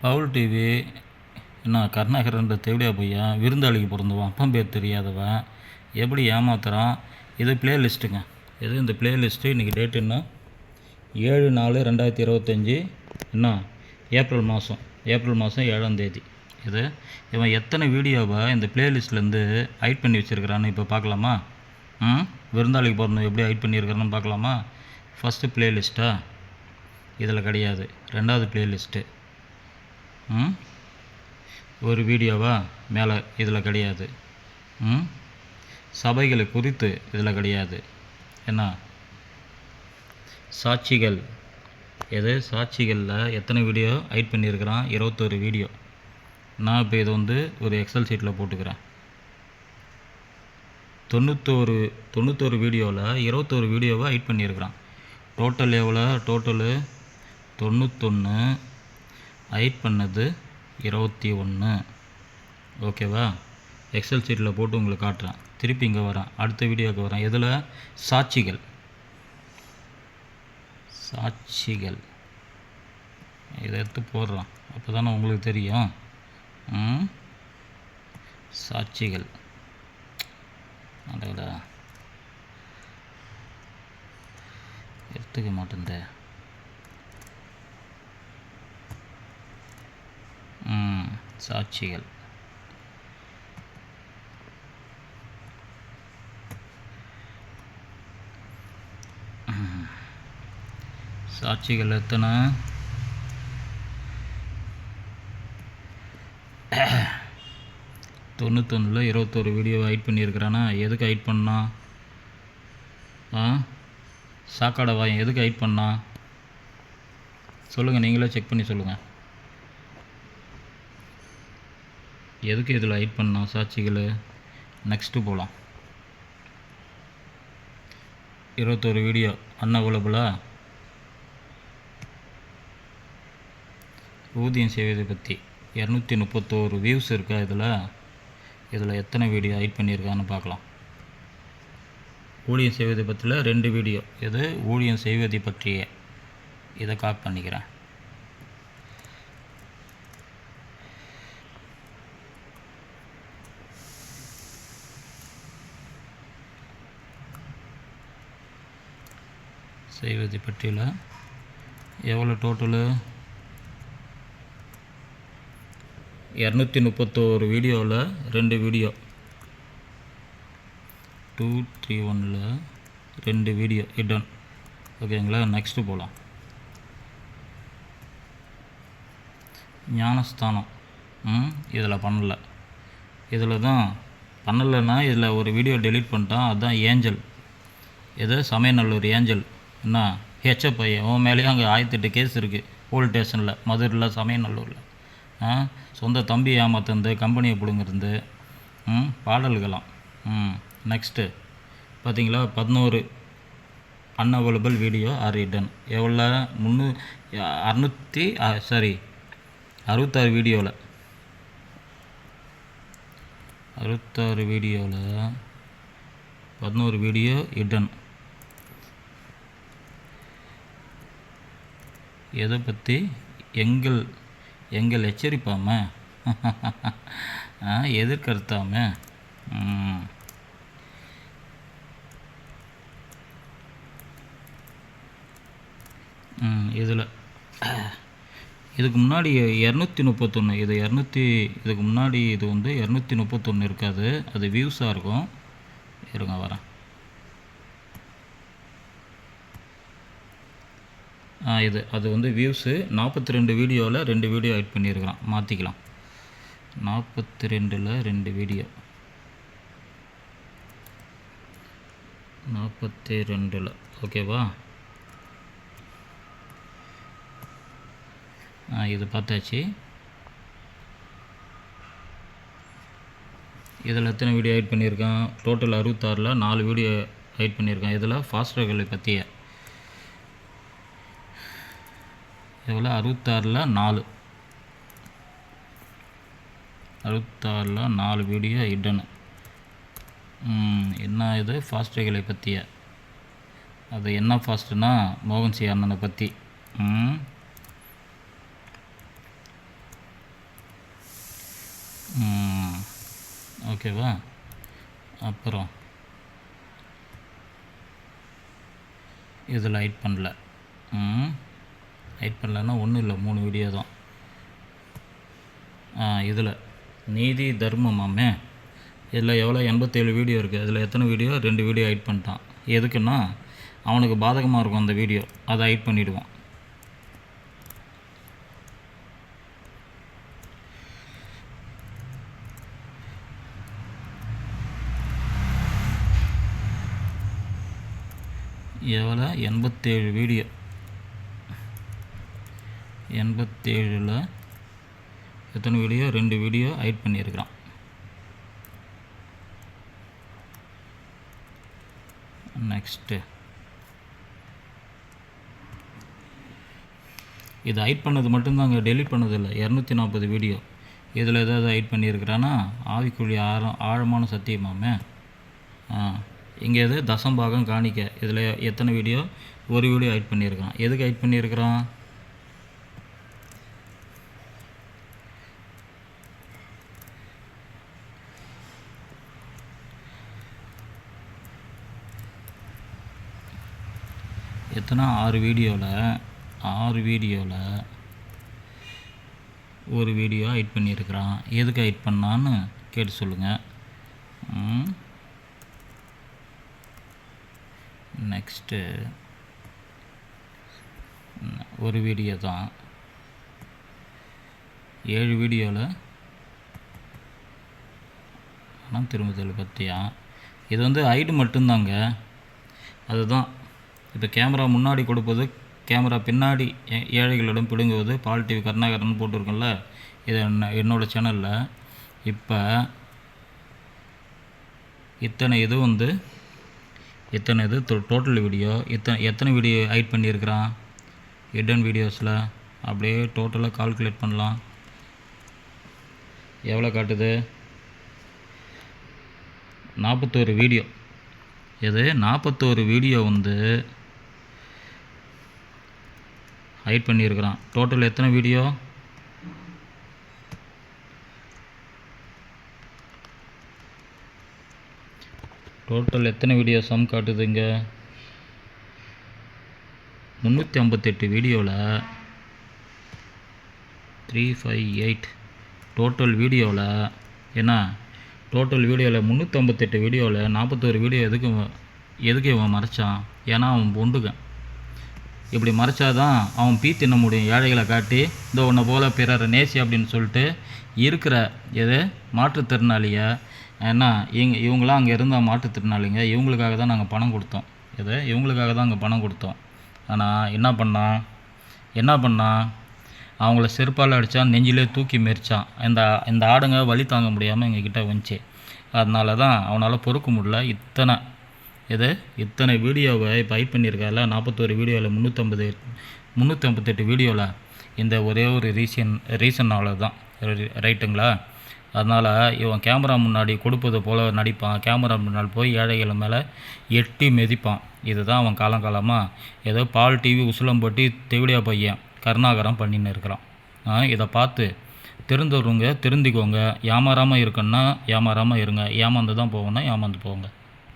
Pavul TV என்ன கருணாகரன்ற தேவடியா பையன் விருந்தாளிக்கு பிறந்தவன் அப்பம் பேர் தெரியாதவன் எப்படி ஏமாத்துறான் இது பிளேலிஸ்ட்டுங்க. இது இந்த பிளேலிஸ்ட்டு இன்றைக்கி டேட் என்ன? ஏழு நாலு ரெண்டாயிரத்தி இருபத்தஞ்சி என்ன? ஏப்ரல் மாதம். ஏப்ரல் மாதம் ஏழாம் தேதி. இது இவன் எத்தனை வீடியோவை இந்த பிளேலிஸ்ட்லேருந்து ஹைட் பண்ணி வச்சுருக்கிறான்னு இப்போ பார்க்கலாமா? ம்? விருந்தாளிக்கு பிறந்தவன் எப்படி ஹைட் பண்ணியிருக்கிறான்னு பார்க்கலாமா? ஃபஸ்ட்டு பிளேலிஸ்ட்டா இதில் கிடையாது. ரெண்டாவது பிளேலிஸ்ட்டு ம்? ஒரு வீடியோவா? மேலே இதில் கிடையாது. ம்? சபைகளை குறித்து இதில் கிடையாது. என்ன? சாட்சிகள். எது? சாட்சிகளில் எத்தனை வீடியோ? ஹைட் பண்ணியிருக்கிறான். இருபத்தொரு வீடியோ. நான் இப்போ இதை வந்து ஒரு எக்ஸல் சீட்டில் போட்டுக்கிறேன். தொண்ணூத்தோரு தொண்ணூத்தோரு வீடியோவில் இருபத்தோரு வீடியோவை ஹைட் பண்ணியிருக்கிறான். டோட்டல் எவ்வளோ? டோட்டலு தொண்ணூத்தொன்று ஹைட் பண்ணது இருபத்தி ஒன்று ஓகேவா எக்ஸல் சீட்டில் போட்டு உங்களுக்கு காட்டுறேன். திருப்பி இங்கே வரேன். அடுத்த வீடியோவுக்கு வரேன். எதில்? சாட்சிகள். சாட்சிகள். இதை எடுத்து போடுறோம். அப்போ தானே உங்களுக்கு தெரியும். ம்? சாட்சிகள். அதோட எடுத்துக்க மாட்டேன் ம் சாட்சிகள். சாட்சிகள் எத்தனை? தொண்ணூத்தொன்னில் இருபத்தோரு வீடியோ ஹைட் பண்ணியிருக்கிறானா? எதுக்கு ஹைட் பண்ணா? ஆ? சாக்காடை வாயம் எதுக்கு ஹைட் பண்ணா? சொல்லுங்கள் நீங்களே செக் பண்ணி சொல்லுங்கள் எதுக்கு இதில் ஹைட் பண்ணோம் சாட்சிகள்? நெக்ஸ்ட்டு போகலாம் இருபத்தொரு வீடியோ அன்அவைலபிளா ஊதியம் செய்வதை பற்றி இரநூத்தி முப்பத்தோரு வியூஸ் இருக்கா இதில்? இதில் எத்தனை வீடியோ ஹைட் பண்ணியிருக்கான்னு பார்க்கலாம். ஊழியம் செய்வதை பற்றியில் ரெண்டு வீடியோ இது ஊழியம் செய்வதை பற்றிய. இதை காப் பண்ணிக்கிறேன். செய்வதை பற்றியில் எவ்வளோ டோட்டலு இரநூத்தி முப்பத்தோரு வீடியோவில் ரெண்டு வீடியோ. டூ த்ரீ ஒனில் ரெண்டு வீடியோ இடன் ஓகேங்களா நெக்ஸ்ட்டு போகலாம் ஞானஸ்தானம். ம் இதில் பண்ணல. இதில் தான் பண்ணலைன்னா இதில் ஒரு வீடியோ டெலீட் பண்ணிட்டான் அதுதான் ஏஞ்சல். எது? சமயநல்லூர் ஏஞ்சல். என்ன? ஹெச்எப் பையன். உன் மேலேயும் அங்கே ஆயிரத்தெட்டு கேஸ் இருக்குது போலீஸ் ஸ்டேஷனில் மதுரையில் சமயநல்லூரில். ஆ? சொந்த தம்பி ஏமாத்துந்து கம்பெனியை பிடுங்கிருந்து ம் பாடல்களாம். ம் நெக்ஸ்ட்டு பார்த்தீங்களா? பதினோரு அன்அவைலபிள் வீடியோ ஆர் ரிட்டன் எவ்வளோ? முந்நூ அறநூற்றி சாரி அறுபத்தாறு வீடியோவில் அறுபத்தாறு வீடியோவில் பதினோரு வீடியோ இடன் எதை பற்றி எங்கள் எங்கள் எச்சரிப்பாம? ஆ, எதிர்கருத்தாம. இதில். இதுக்கு முன்னாடி இரநூத்தி முப்பத்தொன்று இது இரநூத்தி இதுக்கு முன்னாடி இது வந்து இரநூத்தி முப்பத்தொன்று இருக்காது. அது வியூஸாக இருக்கும். இருங்க வரேன். இது அது வந்து வியூஸு நாற்பத்தி ரெண்டு வீடியோவில் ரெண்டு வீடியோ ஆட் பண்ணியிருக்கிறான். மாற்றிக்கலாம் நாற்பத்தி ரெண்டில் ரெண்டு வீடியோ நாற்பத்தி ரெண்டில் ஓகேவா இது பார்த்தாச்சு. இதில் எத்தனை வீடியோ ஆட் பண்ணியிருக்கான்? டோட்டல் அறுபத்தாறில் நாலு வீடியோ ஆட் பண்ணியிருக்கேன். இதில் ஃபாஸ்ட்ரகளை பற்றிய இதுபோல் அறுபத்தாறில் நாலு. அறுபத்தாறில் நாலு வீடியோ ஹிட்டன் என்ன இது? ஃபாஸ்ட்வேகளை பற்றிய அது என்ன ஃபாஸ்ட்டுனா மோகன் சி அண்ணனை பற்றி ஓகேவா அப்புறம். இதில் ஹைட் பண்ணல. ம் ஹைட் பண்ணலன்னா ஒன்றும் இல்லை மூணு வீடியோ தான். இதில். நீதி தர்மமாமே இதில் எவ்வளோ எண்பத்தேழு வீடியோ இருக்குது அதில் எத்தனை வீடியோ ரெண்டு வீடியோ ஹைட் பண்ணிட்டான். எதுக்குன்னா அவனுக்கு பாதகமாக இருக்கும் அந்த வீடியோ அதை ஹைட் பண்ணிவிடுவான் எவ்வளோ எண்பத்தேழு வீடியோ எண்பத்தேழில் எத்தனை வீடியோ ரெண்டு வீடியோ ஹைட் பண்ணியிருக்கிறான். நெக்ஸ்ட்டு இது ஹைட் பண்ணது மட்டும்தாங்க டெலிட் பண்ணதில்லை. இரநூத்தி நாற்பது வீடியோ இதில் ஏதாவது ஹைட் பண்ணியிருக்கிறான்னா ஆவிக்குழி ஆழம் ஆழமான சத்தியமாமே. ஆ இங்கே எது? தசம்பாகம் காணிக்க. இதில் எத்தனை வீடியோ ஒரு வீடியோ ஹைட் பண்ணியிருக்கான் எதுக்கு ஹைட் பண்ணியிருக்கிறான்? எத்தனை? ஆறு வீடியோவில் ஆறு வீடியோவில் ஒரு வீடியோ ஹைட் பண்ணியிருக்கிறான். எதுக்கு ஹைட் பண்ணான்னு கேட்டு சொல்லுங்கள் நெக்ஸ்ட்டு ஒரு வீடியோ தான். ஏழு வீடியோவில் ஆனால் திரும்புதல் பற்றியா இது வந்து ஹைடு மட்டும்தாங்க. அதுதான் இப்போ கேமரா முன்னாடி கொடுப்பது கேமரா பின்னாடி ஏ- ஏழைகளிடம் பிடுங்குவது பால் டிவி கருணாகரன் போட்டிருக்கோம்ல இது என்ன என்னோடய சேனலில் இப்போ இத்தனை இது வந்து இத்தனை இது டோட்டல் வீடியோ இத்தனை எத்தனை வீடியோ ஹைட் பண்ணியிருக்கிறான் ஹிடன் வீடியோஸில் அப்படியே டோட்டலாக கால்குலேட் பண்ணலாம். எவ்வளோ காட்டுது? நாற்பத்தோரு வீடியோ இது நாற்பத்தோரு வீடியோ வந்து ஹைட் பண்ணியிருக்கிறான். டோட்டல் எத்தனை வீடியோ டோட்டல் எத்தனை வீடியோ சம் காட்டுதுங்க? முந்நூற்றி ஐம்பத்தெட்டு வீடியோவில் த்ரீ ஃபைவ் எயிட் டோட்டல் வீடியோவில் என்ன? டோட்டல் வீடியோவில் முந்நூற்றி ஐம்பத்தெட்டு வீடியோவில் நாற்பத்தோரு வீடியோ எதுக்கு எதுக்கு இவன் மறைச்சான்? ஏன்னா அவன் பொண்டுகன் இப்படி மறைச்சாதான் அவன் பீ தின்ன முடியும். ஏழைகளை காட்டி இந்த உன்னை போல பிறர் நேசி அப்படின்னு சொல்லிட்டு இருக்கிற எது? மாற்றுத்திறனாளிய? ஏன்னா இவங்க இவங்களாம் அங்கே இருந்த மாற்றுத்திறனாளிங்க. இவங்களுக்காக தான் நாங்கள் பணம் கொடுத்தோம். எது? இவங்களுக்காக தான் அங்கே பணம் கொடுத்தோம். ஆனால் என்ன பண்ணான் என்ன பண்ணான் அவங்கள செருப்பால் அடித்தான் நெஞ்சிலே தூக்கி மெரிச்சான். இந்த இந்த ஆடுங்க வலி தாங்க முடியாமல் எங்ககிட்ட வந்துச்சு. அதனால தான் அவனால் பொறுக்க முடியல. இத்தனை எதை? இத்தனை வீடியோவை இப்போ ஹைட் பண்ணியிருக்கால? நாற்பத்தோரு வீடியோவில் முந்நூற்றம்பது முந்நூற்றம்பத்தெட்டு வீடியோவில் இந்த ஒரே ஒரு ரீசன் ரீசனால் தான் ரைட்டுங்களா? அதனால் இவன் கேமரா முன்னாடி கொடுப்பது போல் நடிப்பான். கேமரா முன்னால் போய் ஏழைகள் மேலே எட்டி மிதிப்பான். இதுதான் அவன் காலங்காலமாக ஏதோ பால் டிவி உசிலம்பட்டி தெவிடியா பையன் கருணாகரம் பண்ணின்னு இருக்கிறான். இதை பார்த்து தெரிந்தவருங்க திருந்திக்கோங்க ஏமாறாமல் இருக்குன்னா ஏமாறாமல் இருங்க. ஏமாந்து தான் போகணும் ஏமாந்து போங்க.